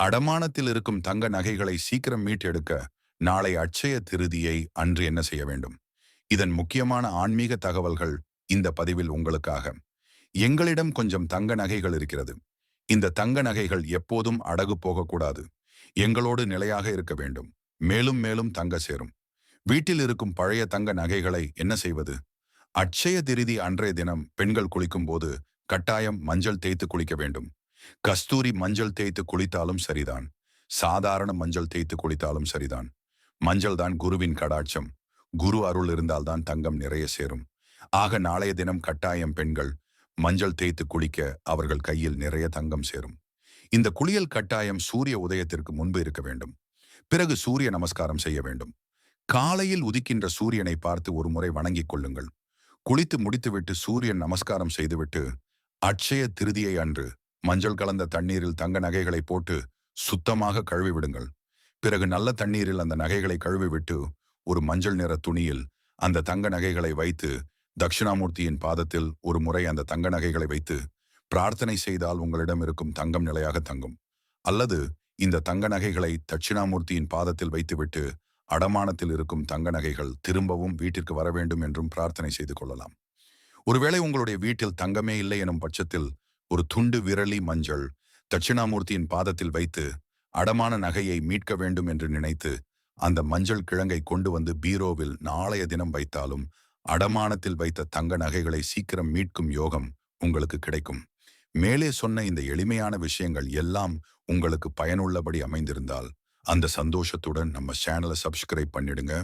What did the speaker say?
அடமானத்தில் இருக்கும் தங்க நகைகளை சீக்கிரம் மீட்டெடுக்க நாளை அட்சய திருதியை அன்று என்ன செய்ய வேண்டும்? இதன் முக்கியமான ஆன்மீக தகவல்கள் இந்த பதிவில் உங்களுக்காக. எங்களிடம் கொஞ்சம் தங்க நகைகள் இருக்கிறது. இந்த தங்க நகைகள் எப்போதும் அடகு போகக்கூடாது. எங்களோடு நிலையாக இருக்க வேண்டும். மேலும் மேலும் தங்க சேரும். வீட்டில் இருக்கும் பழைய தங்க நகைகளை என்ன செய்வது? அட்சய திருதி அன்றைய தினம் பெண்கள் குளிக்கும் போது கட்டாயம் மஞ்சள் தேய்த்து குளிக்க வேண்டும். கஸ்தூரி மஞ்சள் தேய்த்து குளித்தாலும் சரிதான். சாதாரண மஞ்சள் தேய்த்து குளித்தாலும் சரிதான். மஞ்சள் தான் குருவின் கடாட்சம். குரு அருள் இருந்தால்தான் தங்கம் நிறைய சேரும். ஆக நாளைய தினம் கட்டாயம் பெண்கள் மஞ்சள் தேய்த்து குளிக்க அவர்கள் கையில் நிறைய தங்கம் சேரும். இந்த குளியல் கட்டாயம் சூரிய உதயத்திற்கு முன்பு இருக்க வேண்டும். பிறகு சூரிய நமஸ்காரம் செய்ய வேண்டும். காலையில் உதிக்கின்ற சூரியனை பார்த்து ஒரு முறை வணங்கிக் கொள்ளுங்கள். குளித்து முடித்துவிட்டு சூரியன் நமஸ்காரம் செய்துவிட்டு அட்சய திருதியை அன்று மஞ்சள் கலந்த தண்ணீரில் தங்க நகைகளை போட்டு சுத்தமாக கழுவி விடுங்கள் பிறகு நல்ல தண்ணீரில் அந்த நகைகளை கழுவி விட்டு ஒரு மஞ்சள் நிற துணியில் அந்த தங்க நகைகளை வைத்து தட்சிணாமூர்த்தியின் பாதத்தில் ஒரு முறை அந்த தங்க நகைகளை வைத்து பிரார்த்தனை செய்தால் உங்களிடம் இருக்கும் தங்கம் நிலையாக தங்கும். அல்லது இந்த தங்க நகைகளை தட்சிணாமூர்த்தியின் பாதத்தில் வைத்துவிட்டு அடமானத்தில் இருக்கும் தங்க நகைகள் திரும்பவும் வீட்டிற்கு வர வேண்டும் என்றும் பிரார்த்தனை செய்து கொள்ளலாம். ஒருவேளை உங்களுடைய வீட்டில் தங்கமே இல்லை எனும் பட்சத்தில் ஒரு துண்டு விரலி மஞ்சள் தட்சிணாமூர்த்தியின் பாதத்தில் வைத்து அடமான நகையை மீட்க வேண்டும் என்று நினைத்து அந்த மஞ்சள் கிழங்கை கொண்டு வந்து பீரோவில் நாளைய தினம் வைத்தாலும் அடமானத்தில் வைத்த தங்க நகைகளை சீக்கிரம் மீட்கும் யோகம் உங்களுக்கு கிடைக்கும். மேலே சொன்ன இந்த எளிமையான விஷயங்கள் எல்லாம் உங்களுக்கு பயனுள்ளபடி அமைந்திருந்தால் அந்த சந்தோஷத்துடன் நம்ம சேனலை சப்ஸ்கிரைப் பண்ணிடுங்க.